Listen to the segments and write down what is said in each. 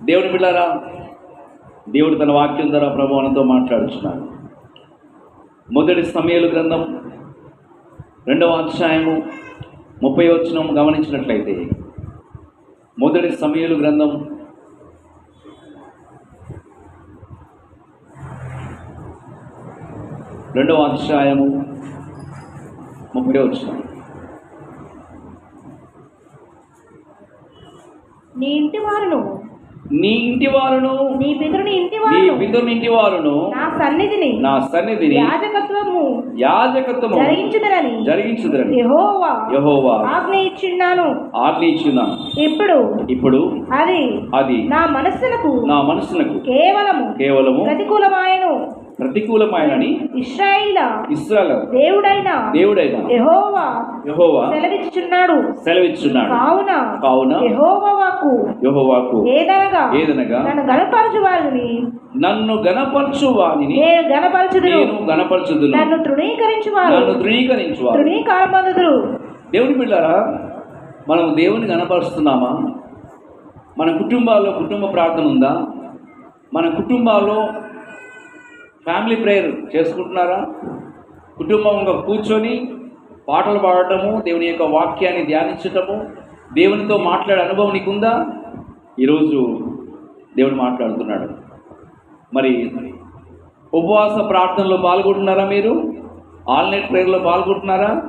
దేవుని బిళ్ళారా దేవుడు తన వాక్యం ద్వారా ప్రభావంతో మాట్లాడుచున్నాడు. మొదటి సమయాలు గ్రంథం రెండవ అధ్యాయము ముప్పై వచనం గమనించినట్లయితే మొదటి సమయాలు గ్రంథం రెండవ అధ్యాయము ముప్పై వచనం. నీ ఇంటి వారును. నీ ఇంటి వారును. నీ పితరుని ఇంటి నీ వారును. పితరుని ఇంటి వారును. నా సన్నిధిని. నా సన్నిధిని యాజకత్వము. యాజకత్వము జరిగించుదరని. జరిగించుదరని. యెహోవా యహోవా ఆజ్ఞ ఇచ్చున్నాను ఆజ్ఞ ఇచ్చున్నాను ఇప్పుడు ఇప్పుడు అది అది నా మనస్సునకు నా మనసునకు కేవలము కేవలము ప్రతికూలమాయను. ప్రతికూలమైనని ఇస్రాయిల ఇస్రాయల్ దేవుడైన దేవుడైన. యెహోవా యహోవా సెలవిచ్చుచున్నాడు. సెలవిచ్చున్నాడు. కావున కావున యెహోవా వాక్కు యహోవాకు ఏదనగా ఏదనగా నన్ను గనపరచు వారిని. నన్ను గణపరచు వానిని నేను గనపరచుదును నేను గణపరచుదును నన్ను తృణీకరించు వారు నన్ను ధృవీకరించు వారు తృణీకారమందుదురు దేవుని బిడ్డారా మనం దేవుని గణపరుస్తున్నామా మన కుటుంబాల్లో కుటుంబ ప్రార్థన ఉందా? మన కుటుంబాల్లో ఫ్యామిలీ ప్రేయర్ చేసుకుంటున్నారా? కుటుంబంగా కూర్చొని పాటలు పాడటము దేవుని యొక్క వాక్యాన్ని ధ్యానించటము దేవునితో మాట్లాడే అనుభవం నీకుందా? ఈరోజు దేవుడు మాట్లాడుతున్నాడు. మరి ఉపవాస ప్రార్థనలో పాల్గొంటున్నారా మీరు? ఆల్నైట్ ప్రేయర్లో పాల్గొంటున్నారా?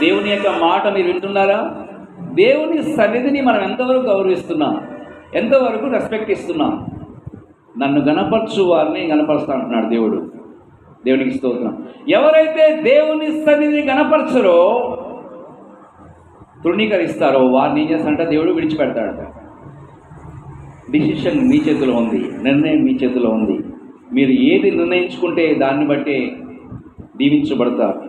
దేవుని యొక్క మాట మీరు వింటున్నారా? దేవుని సన్నిధిని మనం ఎంతవరకు గౌరవిస్తున్నాం? ఎంతవరకు రెస్పెక్ట్ ఇస్తున్నాం? నన్ను గణపరచు వారిని గణపరుస్తా అంటున్నాడు దేవుడు. దేవునికి స్తోత్రం. ఎవరైతే దేవుని సన్నిధిని గణపరచరో తృణీకరిస్తారో వారిని ఏం చేస్తాడంటే? దేవుడు విడిచిపెడతాడట. డిసిషన్ మీ చేతిలో ఉంది. నిర్ణయం మీ చేతిలో ఉంది. మీరు ఏది నిర్ణయించుకుంటే దాన్ని బట్టే దీవించబడతారు.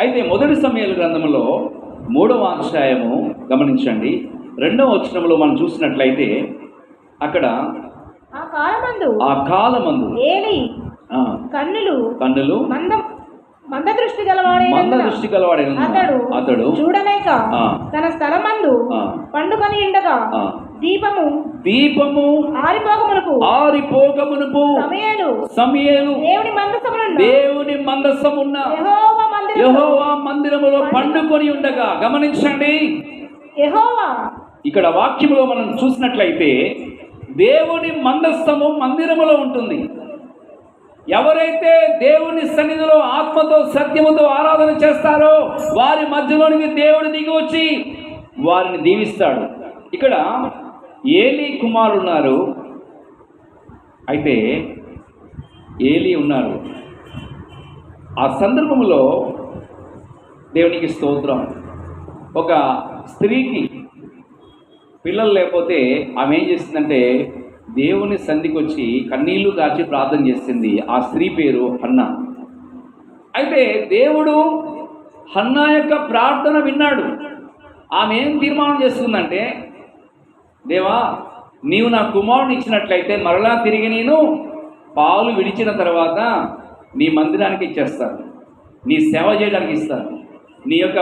అయితే మొదటి సమయాల గ్రంథంలో మూడవ అధ్యాయము గమనించండి. రెండవ వచనంలో మనం చూసినట్లయితే అక్కడ ఆ కాలమందు ఆ కాలమందు. ఏలి కన్నులు కన్నులు. మంద మంద దృష్టి మంద గలవాడైనందున దృష్టి గలవాడైన అతడు అతడు. చూడలేక. తన స్థలమందు. పండుకొని ఉండగా దీపము దీపము ఆరిపోకమునకు ఆరిపోకమునుపు సమయాలు సమయలు దేవుని మందసమునున్న దేవుని మందసమున్న యెహోవా మందిరములో పండుకొని ఉండగా గమనించండి. యెహోవా ఇక్కడ వాక్యములో మనం చూసినట్లయితే దేవుని మందస్థము మందిరములో ఉంటుంది. ఎవరైతే దేవుని సన్నిధిలో ఆత్మతో సత్యముతో ఆరాధన చేస్తారో వారి మధ్యలోనికి దేవుడు దిగి వచ్చి వారిని దీవిస్తాడు. ఇక్కడ ఏలి కుమారు ఉన్నారు అయితే ఏలి ఉన్నారు. ఆ సందర్భంలో దేవునికి స్తోత్రం. ఒక స్త్రీకి పిల్లలు లేకపోతే ఆమె ఏం చేసిందంటే దేవుని సంధికి వచ్చి కన్నీళ్ళు కాచి ప్రార్థన చేసింది ఆ స్త్రీ పేరు హన్నా. అయితే దేవుడు హన్నా యొక్క ప్రార్థన విన్నాడు. ఆమె ఏం తీర్మానం చేస్తుందంటే దేవా నీవు నా కుమారుని ఇచ్చినట్లయితే మరలా తిరిగి నేను పాలు విడిచిన తర్వాత నీ మందిరానికి ఇచ్చేస్తాను నీ సేవ చేయడానికి ఇస్తాను. నీ యొక్క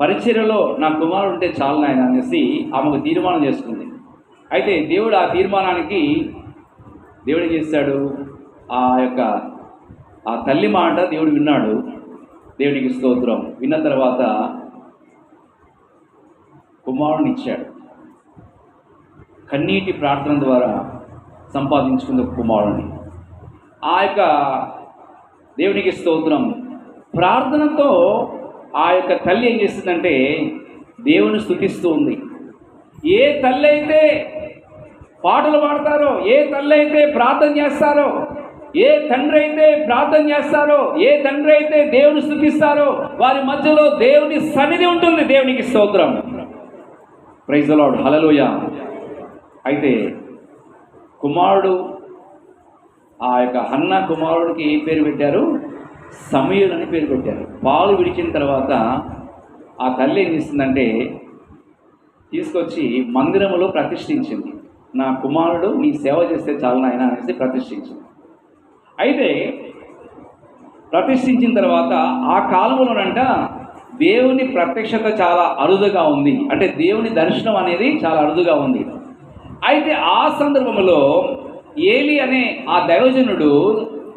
పరిచర్యలో నా కుమారుడు ఉంటే చాలు నాయన అనేసి ఆమెకు తీర్మానం చేసుకుంది. అయితే దేవుడు ఆ తీర్మానానికి దేవుడు ఏం చేశాడు ఆ యొక్క ఆ తల్లి మాట దేవుడు విన్నాడు. దేవునికి స్తోత్రం. విన్న తర్వాత కుమారుని ఇచ్చాడు. కన్నీటి ప్రార్థన ద్వారా సంపాదించుకుంది కుమారుని ఆ యొక్క దేవునికి స్తోత్రం. ప్రార్థనతో ఆ యొక్క తల్లి ఏం చేస్తుందంటే దేవుని స్థుతిస్తూ ఉంది. ఏ తల్లి అయితే పాటలు పాడతారో ఏ తల్లి అయితే ప్రార్థన చేస్తారో ఏ తండ్రి అయితే ప్రార్థన చేస్తారో ఏ తండ్రి అయితే దేవుని స్థుతిస్తారో వారి మధ్యలో దేవుని సన్నిధి ఉంటుంది దేవునికి స్తోత్రం. ప్రైజ్ లాడ్ హలలోయ అయితే కుమారుడు ఆ యొక్క అన్న కుమారుడికి ఏ పేరు పెట్టారు? సమయులు అని పేరు పెట్టారు. పాలు విడిచిన తర్వాత ఆ తల్లి ఏం చేస్తుందంటే తీసుకొచ్చి మందిరములో ప్రతిష్ఠించింది. నా కుమారుడు నీ సేవ చేస్తే చాలు నాయన అనేసి ప్రతిష్ఠించింది. అయితే ప్రతిష్ఠించిన తర్వాత ఆ కాలంలోనంట దేవుని ప్రత్యక్షత చాలా అరుదుగా ఉంది. అంటే దేవుని దర్శనం అనేది చాలా అరుదుగా ఉంది. అయితే ఆ సందర్భంలో ఏలి అనే ఆ దైవజనుడు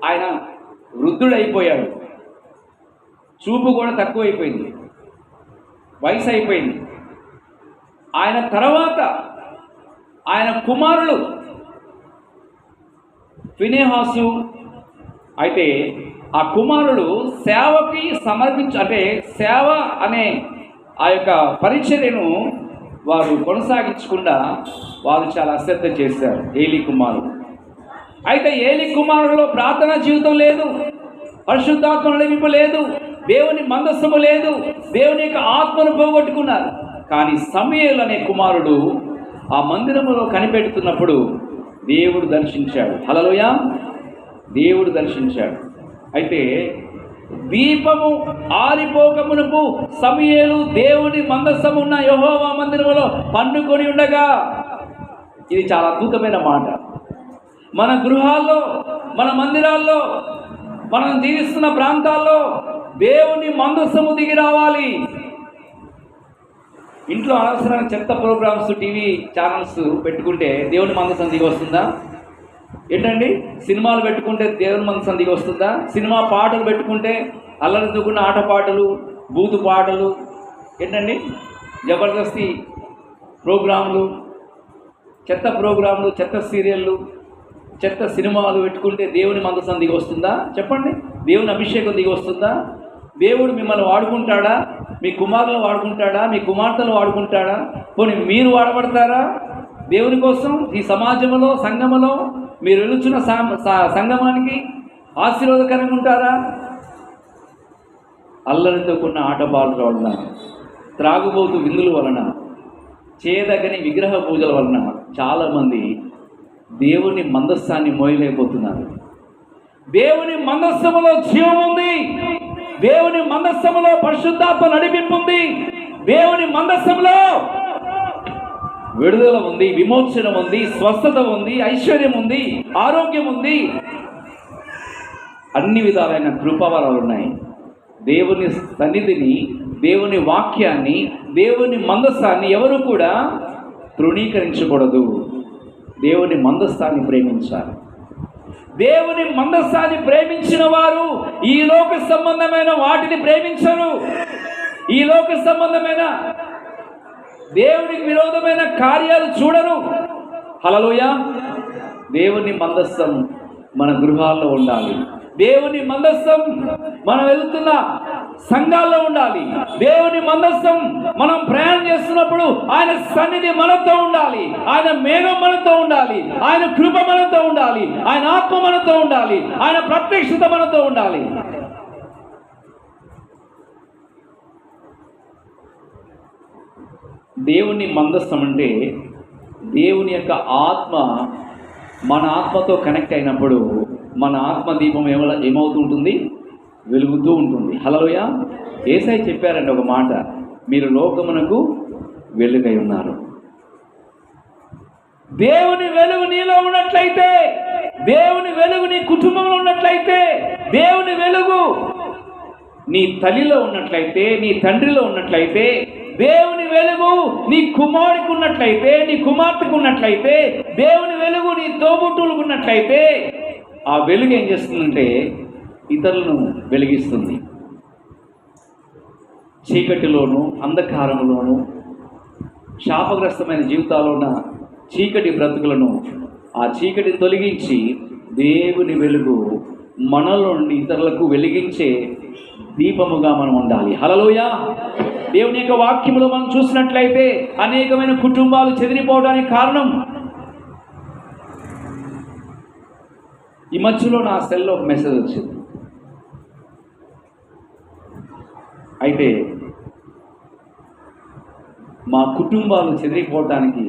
ఆయన వృద్ధుడైపోయాడు. చూపు కూడా తక్కువైపోయింది. వయసు అయిపోయింది ఆయన తర్వాత ఆయన కుమారులు ఫినేహాసు అయితే ఆ కుమారుడు సేవకి సమర్పించ అంటే సేవ అనే ఆ యొక్క పరిచర్యను వారు కొనసాగించకుండా వారు చాలా అశ్రద్ధ చేశారు. ఏలి కుమారుడు. అయితే ఏలి కుమారుడిలో ప్రార్థన జీవితం లేదు. పరిశుద్ధాత్మ నడిపింపు లేదు. దేవుని మందస్సము లేదు. దేవుని యొక్క ఆత్మను పోగొట్టుకున్నారు. కానీ సమయలు అనే కుమారుడు ఆ మందిరములో కనిపెడుతున్నప్పుడు దేవుడు దర్శించాడు. హలలోయ దేవుడు దర్శించాడు. అయితే దీపము ఆరిపోకమునపు సమయలు దేవుని మందస్సమున్న యహోవా మందిరములో పండుకొని ఉండగా ఇది చాలా అద్భుతమైన మాట. మన గృహాల్లో మన మందిరాల్లో మనం జీవిస్తున్న ప్రాంతాల్లో దేవుని మందస్సము దిగి రావాలి. ఇంట్లో అనవసరమైన చెత్త ప్రోగ్రామ్స్ టీవీ ఛానల్స్ పెట్టుకుంటే దేవుని మందసం దిగి వస్తుందా? ఏంటండి? సినిమాలు పెట్టుకుంటే దేవుని మందసం దిగి వస్తుందా? సినిమా పాటలు పెట్టుకుంటే అల్లరి దుక్కున్న ఆట పాటలు బూతు పాటలు ఏంటండి? జబర్దస్తి ప్రోగ్రాంలు చెత్త ప్రోగ్రాంలు చెత్త సీరియళ్ళు చెత్త సినిమాలు పెట్టుకుంటే దేవుని మందసం దిగి వస్తుందా చెప్పండి. దేవుని అభిషేకం దిగి వస్తుందా దేవుడు మిమ్మల్ని వాడుకుంటాడా? మీ కుమారులు వాడుకుంటాడా? మీ కుమార్తెలు వాడుకుంటాడా? పోనీ మీరు వాడబడతారా? దేవుని కోసం ఈ సమాజంలో సంఘములో మీరు వెలుచున్న సా- సంగమానికి ఆశీర్వాదకరంగా ఉంటారా? అల్లరితో కూడిన ఆటపాటల వలన త్రాగుబోతు విందుల వలన చేయదగని విగ్రహ పూజల వలన చాలామంది దేవుని మందస్సాన్ని మోయలేకపోతున్నారు. దేవుని మందస్సములో జీవం ఉంది. దేవుని మందస్సములో పరిశుద్ధాత్మ నడిపింపు ఉంది. దేవుని మందస్సములో విడుదల ఉంది విమోచన ఉంది స్వస్థత ఉంది ఐశ్వర్యం ఉంది ఆరోగ్యం ఉంది. అన్ని విధాలైన కృపవరాలు ఉన్నాయి. దేవుని సన్నిధిని దేవుని వాక్యాన్ని దేవుని మందస్సాన్ని ఎవరు కూడా తృణీకరించకూడదు. దేవుని మందస్థాన్ని ప్రేమించాలి. దేవుని మందస్థాన్ని ప్రేమించిన వారు ఈ లోక సంబంధమైన వాటిని ప్రేమించరు. ఈ లోక సంబంధమైన దేవునికి విరోధమైన కార్యాలు చూడరు. హలలోయ దేవుని మందస్థం మన గృహాల్లో ఉండాలి. దేవుని మందస్థం మనం వెళ్తున్న సంఘాల్లో ఉండాలి. దేవుని మందస్థం మనం ప్రయాణం చేస్తున్నప్పుడు ఆయన సన్నిధి మనతో ఉండాలి. ఆయన మేఘం మనతో ఉండాలి. ఆయన కృప మనతో ఉండాలి. ఆయన ఆత్మ మనతో ఉండాలి. ఆయన ప్రత్యక్షత మనతో ఉండాలి. దేవుని మందస్థం అంటే దేవుని యొక్క ఆత్మ మన ఆత్మతో కనెక్ట్ అయినప్పుడు మన ఆత్మ దీపం ఏమ ఏమవుతూ ఉంటుంది వెలుగుతూ ఉంటుంది. హలోయ ఏసై చెప్పారండి ఒక మాట. మీరు లోకమునకు వెలుగై ఉన్నారు. దేవుని వెలుగు నీలో ఉన్నట్లయితే దేవుని వెలుగు నీ కుటుంబంలో ఉన్నట్లయితే దేవుని వెలుగు నీ తల్లిలో ఉన్నట్లయితే నీ తండ్రిలో ఉన్నట్లయితే దేవుని వెలుగు నీ కుమారుడికి ఉన్నట్లయితే నీ కుమార్తెకు ఉన్నట్లయితే దేవుని వెలుగు నీ తోబుట్టులకు ఉన్నట్లయితే ఆ వెలుగు ఏం చేస్తుందంటే ఇతరులను వెలిగిస్తుంది. చీకటిలోను అంధకారంలోను శాపగ్రస్తమైన జీవితాల్లో ఉన్న చీకటి బ్రతుకులను ఆ చీకటి తొలగించి దేవుని వెలుగు మనలో నుండి ఇతరులకు వెలిగించే దీపముగా మనం ఉండాలి. హలలోయ దేవుని యొక్క వాక్యములో మనం చూసినట్లయితే అనేకమైన కుటుంబాలు చెదిరిపోవడానికి కారణం ఈ మధ్యలో నా సెల్లో ఒక మెసేజ్ వచ్చింది. అయితే మా కుటుంబాలు చెదిరిపోవటానికి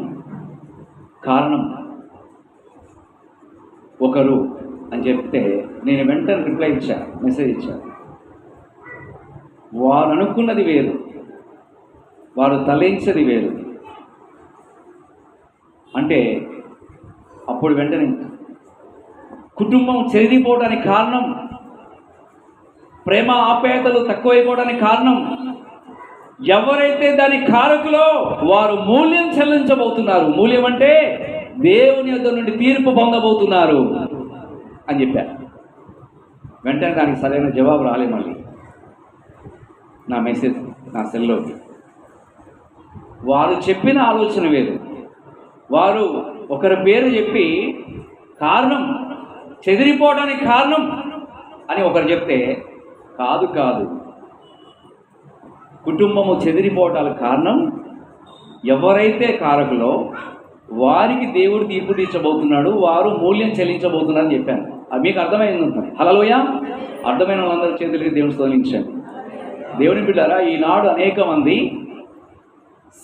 కారణం ఒకరు అని చెప్తే నేను వెంటనే రిప్లై ఇచ్చా మెసేజ్ ఇచ్చా. వారు అనుకున్నది వేరు వారు తలెంచది వేరు. అంటే అప్పుడు వెంటనే కుటుంబం చెరిగిపోవడానికి కారణం ప్రేమ ఆప్యాయతలు తక్కువైపోవడానికి కారణం. ఎవరైతే దాని కారకులో వారు మూల్యం చెల్లించబోతున్నారు మూల్యం అంటే దేవుని యొద్ద నుండి తీర్పు పొందబోతున్నారు అని చెప్పారు. వెంటనే దానికి సరైన జవాబు రాలే మళ్ళీ. నా మెసేజ్ నా సెల్లోకి. వారు చెప్పిన ఆలోచన వేరు. వారు ఒకరి పేరు చెప్పి కారణం చెదిరిపోవడానికి కారణం అని ఒకరు చెప్తే కాదు కాదు. కుటుంబము చెదిరిపోవటానికి కారణం ఎవరైతే కారకులో వారికి దేవుడు తీర్పు తీర్చబోతున్నాడు వారు మూల్యం చెల్లించబోతున్నారని చెప్పాను. అది మీకు అర్థమైంది ఉంటుంది హలోయ అర్థమైన వాళ్ళందరూ చేతులకి దేవుని తోలించాను దేవుని బిడ్డారా ఈనాడు అనేక మంది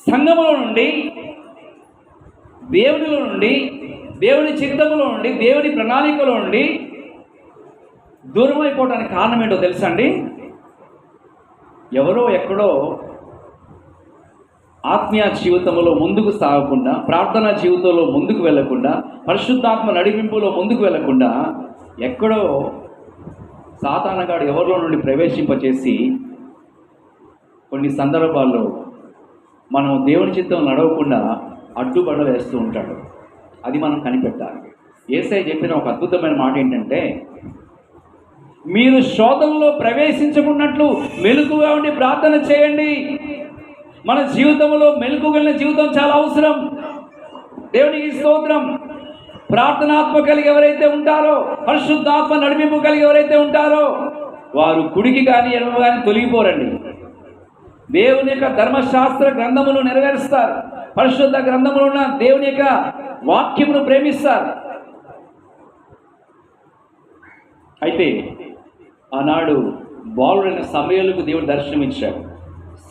సంఘములో నుండి దేవునిలో నుండి దేవుని చిత్తములో నుండి దేవుని ప్రణాళికలో నుండి దూరం అయిపోవడానికి కారణం ఏంటో తెలుసా అండి? ఎవరో ఎక్కడో ఆత్మీయ జీవితంలో ముందుకు సాగకుండా ప్రార్థనా జీవితంలో ముందుకు వెళ్ళకుండా పరిశుద్ధాత్మ నడిపింపులో ముందుకు వెళ్ళకుండా ఎక్కడో సాతానగాడు ఎవరిలో నుండి ప్రవేశింపచేసి కొన్ని సందర్భాల్లో మనం దేవుని చిత్తం నడవకుండా అడ్డుబడ వేస్తూ ఉంటాడు. అది మనం కనిపెట్టాలి. ఏసై చెప్పిన ఒక అద్భుతమైన మాట ఏంటంటే మీరు శోధంలో ప్రవేశించకున్నట్లు మెలుకుగా ఉండి ప్రార్థన చేయండి. మన జీవితంలో మెలకుగలిగిన జీవితం చాలా అవసరం. దేవునికి స్తోత్రం. ప్రార్థనాత్మ కలిగి ఎవరైతే ఉంటారో పరిశుద్ధాత్మ నడిపింపు కలిగి ఎవరైతే ఉంటారో వారు కుడికి కానీ ఎడమ కానీ తొలగిపోరండి. దేవుని యొక్క ధర్మశాస్త్ర గ్రంథములు నెరవేరుస్తారు. పరిశుద్ధ గ్రంథములు ఉన్న దేవుని యొక్క వాక్యమును ప్రేమిస్తారు. అయితే ఆనాడు బాలుడైన సమయాలకు దేవుడు దర్శనమిచ్చాడు.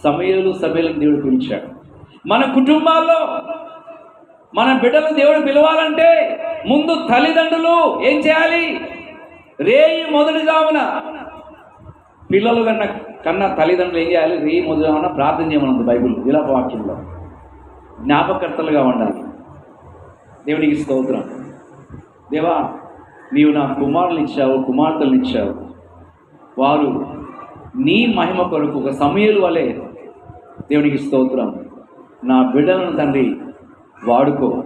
సమయాలు సమయాలకు దేవుడు పిలిచాడు. మన కుటుంబాల్లో మన బిడ్డలు దేవుడు పిలవాలంటే ముందు తల్లిదండ్రులు ఏం చేయాలి? రేయి మొదటి జామున పిల్లలు కన్నా కన్నా తల్లిదండ్రులు ఏం చేయాలి? రేయి మొదటి జామున ప్రార్థన చేయమన్నది బైబిల్ విలాప వాక్యంలో. జ్ఞాపకర్తలుగా ఉండాలి. దేవునికి స్తోత్రం. దేవా నీవు నా కుమారులు ఇచ్చావు కుమార్తెలు ఇచ్చావు. వారు నీ మహిమ కొరకు ఒక సమయలు వలె దేవునికి స్తోత్రం. నా బిడ్డలను తండ్రి వాడుకో.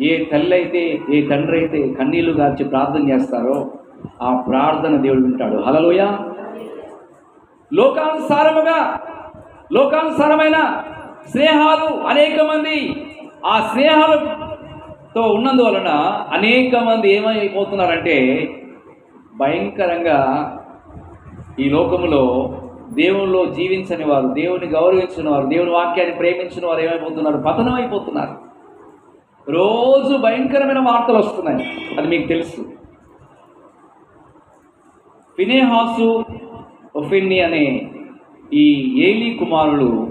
ఏ తల్లి అయితే ఏ తండ్రి అయితే కన్నీళ్ళు గార్చి ప్రార్థన చేస్తారో ఆ ప్రార్థన దేవుడు వింటాడు. హలలోయ లోకానుసారముగా లోకానుసారమైన స్నేహాలు అనేక మంది. ఆ స్నేహాలతో ఉన్నందువలన అనేక మంది ఏమైపోతున్నారంటే భయంకరంగా ఈ లోకములో దేవునిలో జీవించని వారు దేవుని గౌరవించిన వారు దేవుని వాక్యాన్ని ప్రేమించిన వారు ఏమైపోతున్నారు? పతనం అయిపోతున్నారు రోజు భయంకరమైన వార్తలు వస్తున్నాయి. అది మీకు తెలుసు. ఫినేహాసు ఒఫిన్ని అనే ఈ ఏలీ కుమారులు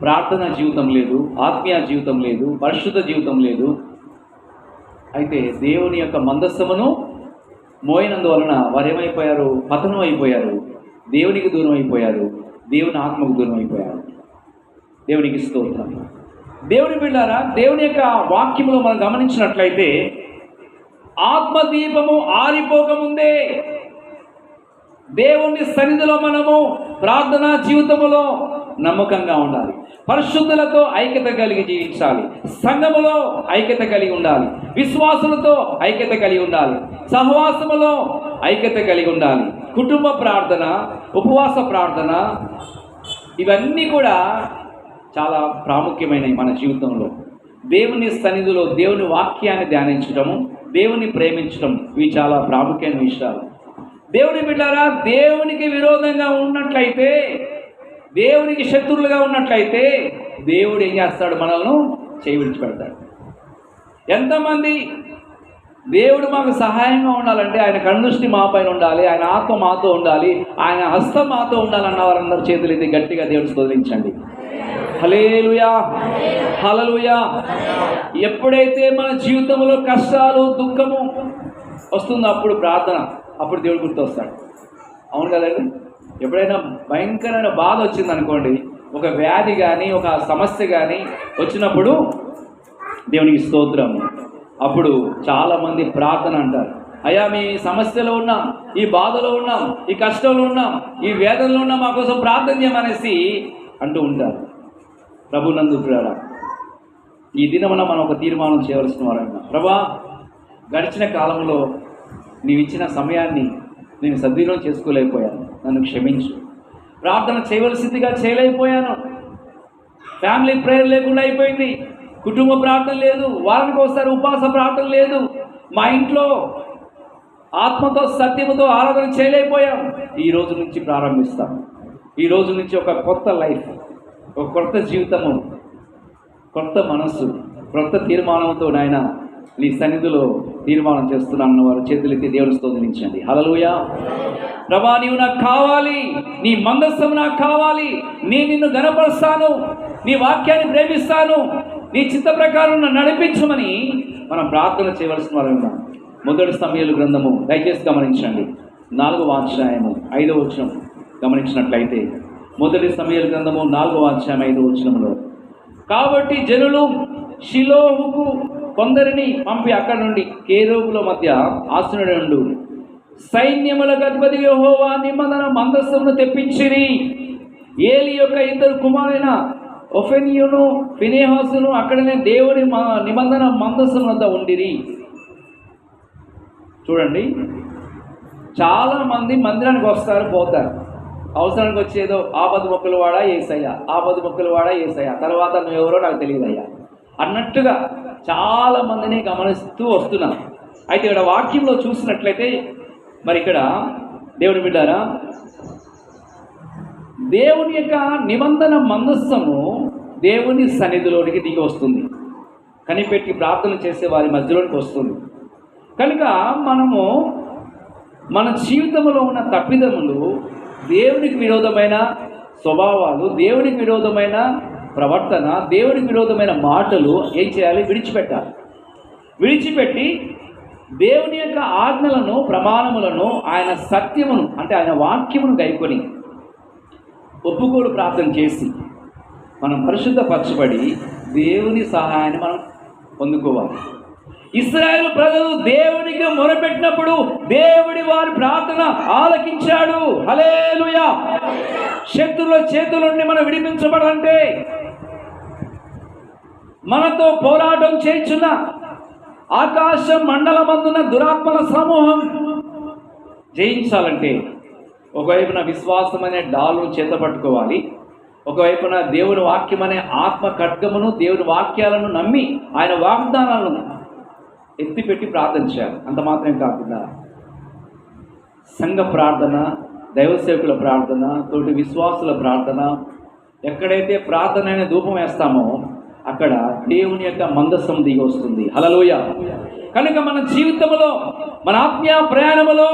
ప్రార్థన జీవితం లేదు ఆత్మీయ జీవితం లేదు పరిశుద్ధ జీవితం లేదు. అయితే దేవుని యొక్క మందస్సమును మోయినందువలన వారు ఏమైపోయారు పతనం అయిపోయారు. దేవునికి దూరం అయిపోయారు. దేవుని ఆత్మకు దూరం అయిపోయారు. దేవునికి స్తోత్రం. దేవుని బిళ్ళారా దేవుని యొక్క వాక్యములో మనం గమనించినట్లయితే ఆత్మదీపము ఆరిపోకముందే దేవుని సన్నిధిలో మనము ప్రార్థనా జీవితములో నమ్మకంగా ఉండాలి. పరిశుద్ధులతో ఐక్యత కలిగి జీవించాలి. సంఘములో ఐక్యత కలిగి ఉండాలి. విశ్వాసులతో ఐక్యత కలిగి ఉండాలి. సహవాసములో ఐక్యత కలిగి ఉండాలి. కుటుంబ ప్రార్థన ఉపవాస ప్రార్థన ఇవన్నీ కూడా చాలా ప్రాముఖ్యమైనవి మన జీవితంలో. దేవుని సన్నిధిలో దేవుని వాక్యాన్ని ధ్యానించడము దేవుని ప్రేమించడం ఇవి చాలా ప్రాముఖ్యమైన విషయాలు. దేవుని బిడ్డారా దేవునికి విరోధంగా ఉన్నట్లయితే దేవునికి శత్రువులుగా ఉన్నట్లయితే దేవుడు ఏం చేస్తాడు మనల్ని చేయి విడిచిపెడతాడు ఎంతమంది దేవుడు మాకు సహాయంగా ఉండాలంటే ఆయన కన్నుష్టి మా పైన ఉండాలి ఆయన ఆత్మ మాతో ఉండాలి ఆయన హస్తం మాతో ఉండాలన్న వారందరూ చేతులు ఇది గట్టిగా దేవుడు స్తోత్రించండి. హలేలుయా హలలుయా ఎప్పుడైతే మన జీవితంలో కష్టాలు దుఃఖము వస్తుందో అప్పుడు ప్రార్థన అప్పుడు దేవుడు గుర్తొస్తాడు. అవును కదండి? ఎప్పుడైనా భయంకరమైన బాధ వచ్చింది అనుకోండి ఒక వ్యాధి కానీ ఒక సమస్య కానీ వచ్చినప్పుడు దేవునికి స్తోత్రం. అప్పుడు చాలామంది ప్రార్థన అంటారు. అయ్యా మీ సమస్యలో ఉన్నాం ఈ బాధలో ఉన్నాం ఈ కష్టంలో ఉన్నాం ఈ వేదనలో ఉన్నాం మా కోసం ప్రార్థన చేయమనేసి అంటూ ఉంటారు. ప్రభునందు ప్రియులారా, ఈ దినమున మనం ఒక తీర్మానం చేయవలసిన వారంట ప్రభా గడిచిన కాలంలో నీవిచ్చిన సమయాన్ని నేను సద్వినియోగం చేసుకోలేకపోయాను. నన్ను క్షమించు. ప్రార్థన చేయవలసిందిగా చేయలేకపోయాను. ఫ్యామిలీ ప్రేయర్ లేకుండా అయిపోయింది. కుటుంబ ప్రార్థన లేదు. వారానికి ఒకసారి ఉపాస ప్రార్థన లేదు. మా ఇంట్లో ఆత్మతో సత్యముతో ఆరాధన చేయలేకపోయాం. ఈ రోజు నుంచి ప్రారంభిస్తాం. ఈ రోజు నుంచి ఒక కొత్త లైఫ్ ఒక కొత్త జీవితము కొత్త మనస్సు కొత్త తీర్మానంతో నాయన నీ సన్నిధిలో తీర్మానం చేస్తున్నాను వారు చేతులెత్తి దేవుని స్తోత్రించండి. హలలుయా ప్రభా నీవు నాకు కావాలి. నీ మందస్సం నాకు కావాలి. నేను నిన్ను గనపరుస్తాను నీ వాక్యాన్ని ప్రేమిస్తాను. నీ చిత్త ప్రకారం నడిపించమని మనం ప్రార్థన చేయవలసిన వారు ఉన్నాం. మొదటి సమయాలు గ్రంథము దయచేసి గమనించండి. నాలుగవ అధ్యాయము ఐదవ వచనం గమనించినట్లయితే మొదటి సమయాల గ్రంథము నాలుగవ అధ్యాయం ఐదవ వచనంలో కాబట్టి జనులు షిలోహుకు కొందరిని పంపి అక్కడ నుండి కేరోపుల మధ్య ఆసనుడి సైన్యముల గతిపతి అధిపతి నిబంధన మందస్సును తెప్పించిరి. ఏలి యొక్క ఇద్దరు కుమారైన ఒఫెనియును ఫినేహాసును అక్కడనే దేవుని మా నిబంధన మందస్సు వద్ద ఉండిరి. చూడండి. చాలామంది మందిరానికి వస్తారు పోతారు. అవసరానికి వచ్చేదో ఆపద మొక్కలు వాడా ఏసయ్యా? ఆపద మొక్కలు వాడా ఏసయ్యా? తర్వాత నువ్వెవరో నాకు తెలియదయ్యా. అన్నట్టుగా చాలా మందిని గమనిస్తూ వస్తున్నాను అయితే ఇక్కడ వాక్యంలో చూసినట్లయితే మరి ఇక్కడ దేవుని బిడ్డారా దేవుని యొక్క నిబంధన మందస్సము దేవుని సన్నిధిలోనికి దిగి వస్తుంది. కనిపెట్టి ప్రార్థన చేసే వారి మధ్యలోనికి వస్తుంది. కనుక మనము మన జీవితంలో ఉన్న తప్పిదములు దేవునికి విరోధమైన స్వభావాలు దేవునికి విరోధమైన ప్రవర్తన దేవునికి విరోధమైన మాటలు ఏం చేయాలి? విడిచిపెట్టాలి. విడిచిపెట్టి దేవుని యొక్క ఆజ్ఞలను ప్రమాణములను ఆయన సత్యమును అంటే ఆయన వాక్యమును గైకొని ఒప్పుకోడు ప్రార్థన చేసి మనం పరిశుద్ధపరచబడి దేవుని సహాయాన్ని మనం పొందుకోవాలి. ఇస్రాయేల్ ప్రజలు దేవునికి మొరపెట్టినప్పుడు దేవుడి వారి ప్రార్థన ఆలకించాడు. హలేలుయా శత్రుల చేతుల నుండి మనం విడిపించబడాలంటే మనతో పోరాటం చేస్తున్న ఆకాశ మండలమందున దురాత్మల సమూహం జయించాలంటే ఒకవైపున విశ్వాసం అనే డాలు చేత పట్టుకోవాలి. ఒకవైపున దేవుని వాక్యం అనే ఆత్మ ఖడ్గమును దేవుని వాక్యాలను నమ్మి ఆయన వాగ్దానాలను ఎత్తిపెట్టి ప్రార్థన చేయాలి అంత మాత్రమే కాకుండా సంఘ ప్రార్థన దైవసేవకుల ప్రార్థన తోటి విశ్వాసుల ప్రార్థన ఎక్కడైతే ప్రార్థన అనే ధూపం వేస్తామో అక్కడ దేవుని యొక్క మందస్సం దిగి వస్తుంది హలలోయ కనుక మన జీవితంలో మన ఆత్మీయ ప్రయాణములో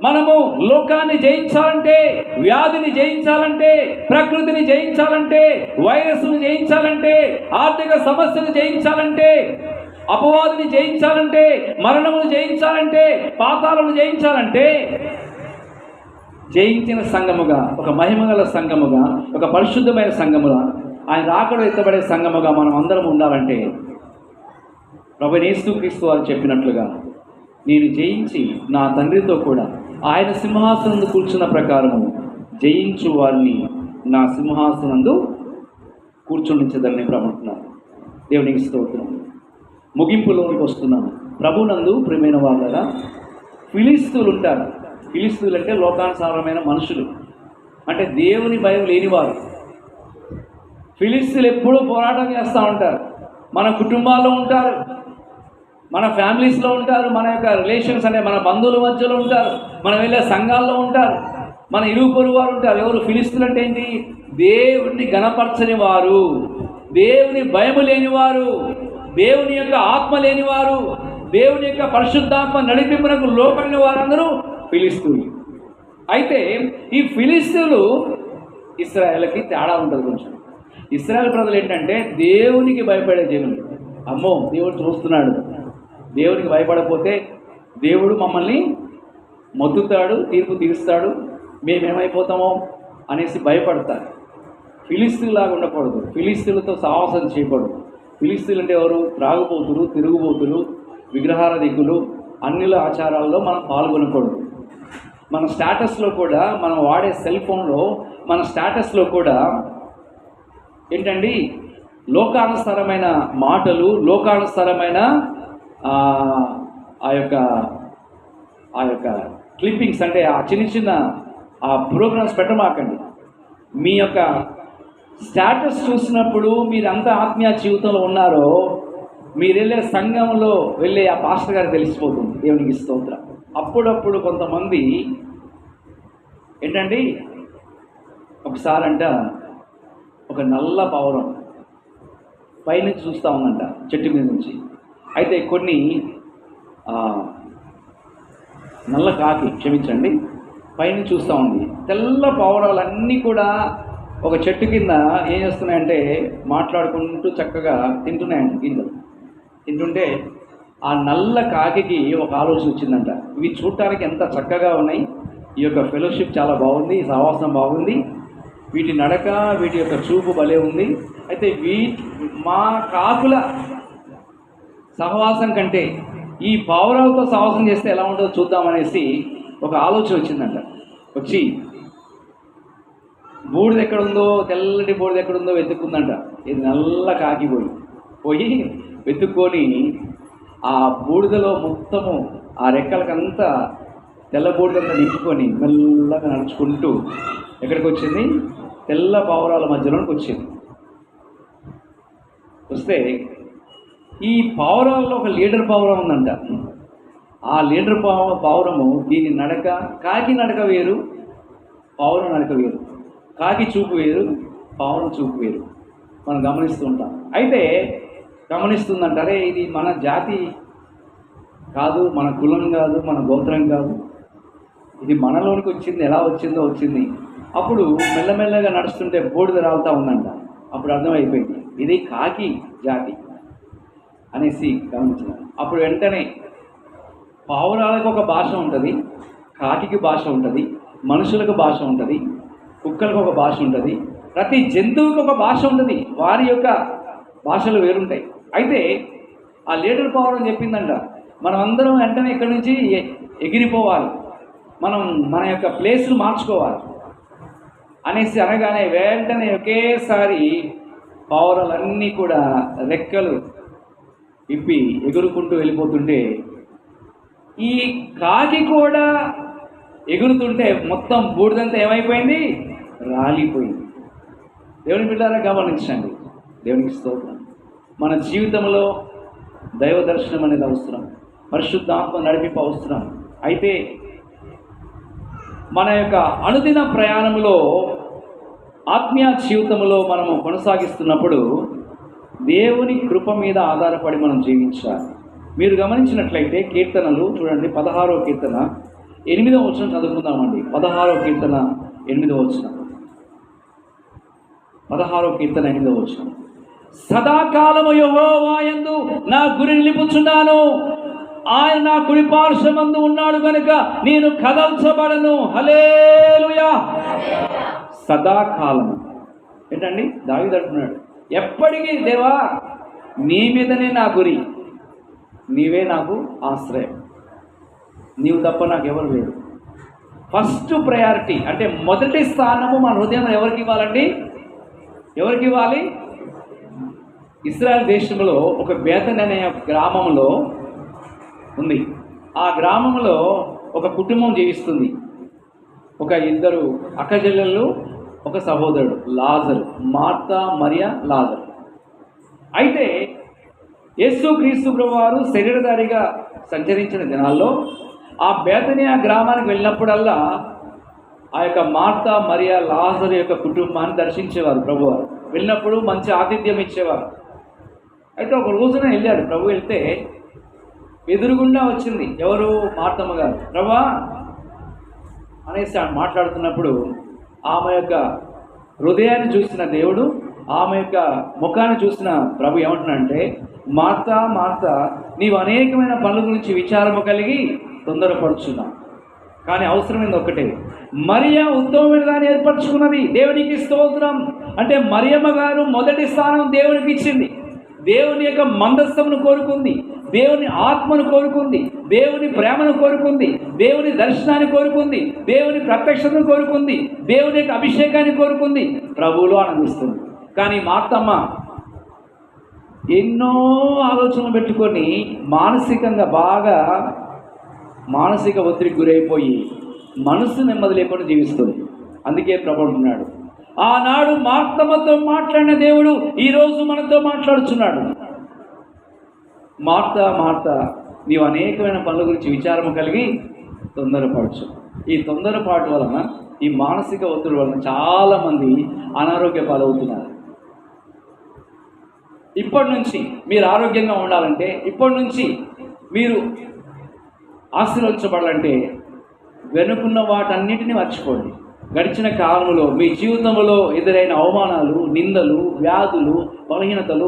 మనము లోకాన్ని జయించాలంటే వ్యాధిని జయించాలంటే ప్రకృతిని జయించాలంటే వైరస్ను జయించాలంటే ఆర్థిక సమస్యను జయించాలంటే అపవాదిని జయించాలంటే మరణమును జయించాలంటే పాతాలను జయించాలంటే జయించిన సంఘముగా ఒక మహిమగల సంఘముగా ఒక పరిశుద్ధమైన సంఘముగా ఆయన రాకడ ఎత్తబడే సంఘముగా మనం అందరం ఉండాలంటే ప్రభు క్రీస్తు వారు చెప్పినట్లుగా నేను జయించి నా తండ్రితో కూడా ఆయన సింహాసనందు కూర్చున్న ప్రకారము జయించు వారిని నా సింహాసనందు కూర్చుండించదని ప్రభుత్వం దేవునికి స్తోత్రం. ముగింపులోనికి వస్తున్నాను. ప్రభునందు ప్రియమైన వాళ్ళగా ఫిలిస్తులు ఉంటారు ఫిలిస్తులు అంటే లోకానుసారమైన మనుషులు. అంటే దేవుని భయం లేనివారు. ఫిలిస్తులు ఎప్పుడూ పోరాటం చేస్తూ ఉంటారు. మన కుటుంబాల్లో ఉంటారు. మన ఫ్యామిలీస్లో ఉంటారు. మన యొక్క రిలేషన్స్ అంటే మన బంధువుల మధ్యలో ఉంటారు. మనం వెళ్ళే సంఘాల్లో ఉంటారు. మన ఇరుగు పొరుగు వారు ఉంటారు. ఎవరు ఫిలిస్తులు అంటే ఏంటి? దేవుణ్ణి గణపరచని వారు. దేవుని భయము లేనివారు. దేవుని యొక్క ఆత్మ లేనివారు దేవుని యొక్క పరిశుద్ధాత్మ నడిపింపునకు లోపడిన వారందరూ ఫిలిస్తీన్లు. అయితే ఈ ఫిలిస్తీన్లు ఇస్రాయల్కి తేడా ఉంటుంది కొంచెం. ఇస్రాయల్ ప్రజలు ఏంటంటే దేవునికి భయపడే జనులు అమ్మో దేవుడు చూస్తున్నాడు. దేవునికి భయపడకపోతే దేవుడు మమ్మల్ని మొత్తుతాడు తీర్పు తీరుస్తాడు మేమేమైపోతామో అనేసి భయపడతారు. ఫిలిస్తీన్లాగా ఉండకూడదు. ఫిలిస్తీన్లతో సాహసం చేయకూడదు. ఫిలిస్తీన్లు అంటే ఎవరు త్రాగుబోతులు తిరుగుబోతులు విగ్రహాల దిగులు అన్నిల ఆచారాల్లో మనం పాల్గొనకూడదు. మన స్టేటస్లో కూడా మనం వాడే సెల్ ఫోన్లో మన స్టేటస్లో కూడా ఏంటండి? లోకానుసారమైన మాటలు లోకానుసారమైన ఆ యొక్క ఆ యొక్క క్లిప్పింగ్స్ అంటే ఆ చిన్న చిన్న ఆ ప్రోగ్రామ్స్ పెట్టమాకండి. మీ యొక్క స్టేటస్ చూసినప్పుడు మీరంతా ఆత్మీయ జీవితంలో ఉన్నారో మీరు వెళ్ళే సంఘంలో వెళ్ళే ఆ పాస్టర్ గారు తెలిసిపోతుంది. దేవునికి స్తోత్రం. అప్పుడప్పుడు కొంతమంది ఏంటండి? ఒకసారి అంట ఒక నల్ల పౌరం పైనుంచి చూస్తూ ఉందంట చెట్టు మీద నుంచి. అయితే కొన్ని నల్ల కాకి క్షమించండి పైన చూస్తూ ఉంది. తెల్ల పౌరాలన్నీ కూడా ఒక చెట్టు కింద ఏం చేస్తున్నాయంటే మాట్లాడుకుంటూ చక్కగా తింటున్నాయంట గింజలు తింటుంటే ఆ నల్ల కాకికి ఒక ఆలోచన వచ్చిందంట. ఇవి చూడటానికి ఎంత చక్కగా ఉన్నాయి. ఈ యొక్క ఫెలోషిప్ చాలా బాగుంది సహవాసం బాగుంది. వీటి నడక వీటి యొక్క చూపు భలే ఉంది. అయితే వీ మా కాకుల సహవాసం కంటే ఈ పావురాలతో సహవాసం చేస్తే ఎలా ఉంటుందో చూద్దామనేసి ఒక ఆలోచన వచ్చిందంట. వచ్చి బూడిద ఎక్కడుందో తెల్లటి బూడిద ఎక్కడుందో వెతుక్కుందంట. ఇది నల్ల కాకిపోయి పోయి వెతుక్కొని ఆ బూడిదలో మొత్తము ఆ రెక్కలకంతా తెల్ల బూడిదంతా నింపుకొని మెల్లగా నడుచుకుంటూ ఎక్కడికి వచ్చింది తెల్ల పావురాల మధ్యలోకి వచ్చింది. వస్తే ఈ పావురాల్లో ఒక లీడర్ పావురం ఉందంట. ఆ లీడర్ పావు పావురము దీని నడక కాకి నడక వేరు పావురం నడక వేరు. కాకి చూపు వేరు పావురం చూపు వేరు. మనం గమనిస్తూ ఉంటాం. అయితే గమనిస్తుందంట అరే ఇది మన జాతి కాదు మన కులం కాదు మన గోత్రం కాదు. ఇది మనలోనికి వచ్చింది ఎలా వచ్చిందో వచ్చింది. అప్పుడు మెల్లమెల్లగా నడుస్తుంటే బోడిద రాలుతా ఉందంట. అప్పుడు అర్థమైపోయింది ఇది కాకి జాతి అనేసి గమనించిన అప్పుడు వెంటనే పావురాలకు ఒక భాష ఉంటుంది కాకికి భాష ఉంటుంది మనుషులకు భాష ఉంటుంది కుక్కలకు ఒక భాష ఉంటుంది ప్రతి జంతువుకి ఒక భాష ఉంటుంది వారి యొక్క భాషలు వేరుంటాయి. అయితే ఆ లీడర్ పావురం చెప్పిందంట మనం అందరం వెంటనే ఇక్కడి నుంచి ఎగిరిపోవాలి. మనం మన యొక్క ప్లేస్ను మార్చుకోవాలి. అనేసి అనగానే వెంటనే ఒకేసారి పావురాలన్నీ కూడా రెక్కలు ఇప్పి ఎగురుకుంటూ వెళ్ళిపోతుంటే ఈ కాకి కూడా ఎగురుతుంటే మొత్తం బూడిదంతా ఏమైపోయింది? రాలిపోయింది. దేవుని బిడ్డారా గమనించండి. దేవునికి స్తోత్రం. మన జీవితంలో దైవ దర్శనం అనేది అవసరం. పరిశుద్ధాత్మ నడిపింపు అవసరం. అయితే మన యొక్క అనుదిన ప్రయాణంలో ఆత్మీయ జీవితంలో మనము కొనసాగిస్తున్నప్పుడు దేవుని కృప మీద ఆధారపడి మనం జీవించాలి. మీరు గమనించినట్లయితే కీర్తనలు చూడండి పదహారో కీర్తన ఎనిమిదో వచ్చిన చదువుకుందామండి. పదహారో కీర్తన ఎనిమిదో వచ్చిన పదహారో కీర్తన ఎనిమిదో వచ్చిన సదాకాలము యహోవాయందు నా గురి నిలుపుచున్నాను. ఆయన నా కుడి పార్శ్వమందు ఉన్నాడు కనుక నేను కదల్చబడను. హలేలుయా సదాకాలము. ఏంటండి? దావి అంటున్నాడు. ఎప్పటికీ దేవా నీ మీదనే నా గురి. నీవే నాకు ఆశ్రయం. నీవు తప్ప నాకు ఎవరు లేరు. ఫస్ట్ ప్రయారిటీ అంటే మొదటి స్థానము మన హృదయం ఎవరికి ఇవ్వాలండి? ఎవరికి ఇవ్వాలి? ఇస్రాయల్ దేశంలో ఒక బేతన్ అనే గ్రామంలో ఉంది. ఆ గ్రామంలో ఒక కుటుంబం జీవిస్తుంది. ఒక ఇద్దరు అక్కజల్లెలు ఒక సహోదరుడు లాజరు మార్తా మరియా లాజరు. అయితే యేసు క్రీస్తు వారు శరీరధారిగా సంచరించిన దినాల్లో ఆ బేతనియా గ్రామానికి వెళ్ళినప్పుడల్లా ఆ యొక్క మార్త మరియా లాజర్ యొక్క కుటుంబాన్ని దర్శించేవారు ప్రభువారు. వెళ్ళినప్పుడు మంచి ఆతిథ్యం ఇచ్చేవారు. అయితే ఒక రోజున వెళ్ళాడు. ప్రభు వెళ్తే ఎదురుగుండా వచ్చింది. ఎవరు? మార్తమ్మ గారు. ప్రభా! అనేసి మాట్లాడుతున్నప్పుడు ఆమె యొక్క హృదయాన్ని చూసిన దేవుడు ఆమె యొక్క ముఖాన్ని చూసిన ప్రభు ఏమంటున్నాడంటే మార్త మార్త నీవు అనేకమైన పనుల గురించి విచారము కలిగి తొందరపడుచున్నావు. కానీ అవసరమైంది ఒక్కటే. మరియా ఉత్తమ దాన్ని ఏర్పరచుకున్నది. దేవునికి స్తోత్రం. అంటే మరియమ్మ గారు మొదటి స్థానం దేవునికి ఇచ్చింది. దేవుని యొక్క మందస్థమును కోరుకుంది. దేవుని ఆత్మను కోరుకుంది. దేవుని ప్రేమను కోరుకుంది. దేవుని దర్శనాన్ని కోరుకుంది. దేవుని ప్రత్యక్షతను కోరుకుంది. దేవుని యొక్క అభిషేకాన్ని కోరుకుంది. ప్రభువులో ఆనందిస్తుంది. కానీ మాతమ్మ ఎన్నో ఆలోచనలు పెట్టుకొని మానసికంగా బాగా మానసిక ఒత్తిడికి గురైపోయి మనసు నెమ్మది లేకుండా జీవిస్తుంది. అందుకే ప్రభు ఆనాడు మార్తమ్మతో మాట్లాడిన దేవుడు ఈరోజు మనతో మాట్లాడుచున్నాడు. మార్త మార్త నీవు అనేకమైన పనుల గురించి విచారము కలిగి తొందరపడచ్చు. ఈ తొందరపాటు వలన ఈ మానసిక ఒత్తిడి వలన చాలామంది అనారోగ్య పాలవుతున్నారు. ఇప్పటి నుంచి మీరు ఆరోగ్యంగా ఉండాలంటే ఇప్పటి నుంచి మీరు ఆశీర్వదించబడాలంటే వెనుకున్న వాటన్నిటిని మర్చిపోండి. గడిచిన కాలంలో మీ జీవితంలో ఎదురైన అవమానాలు నిందలు వ్యాధులు బలహీనతలు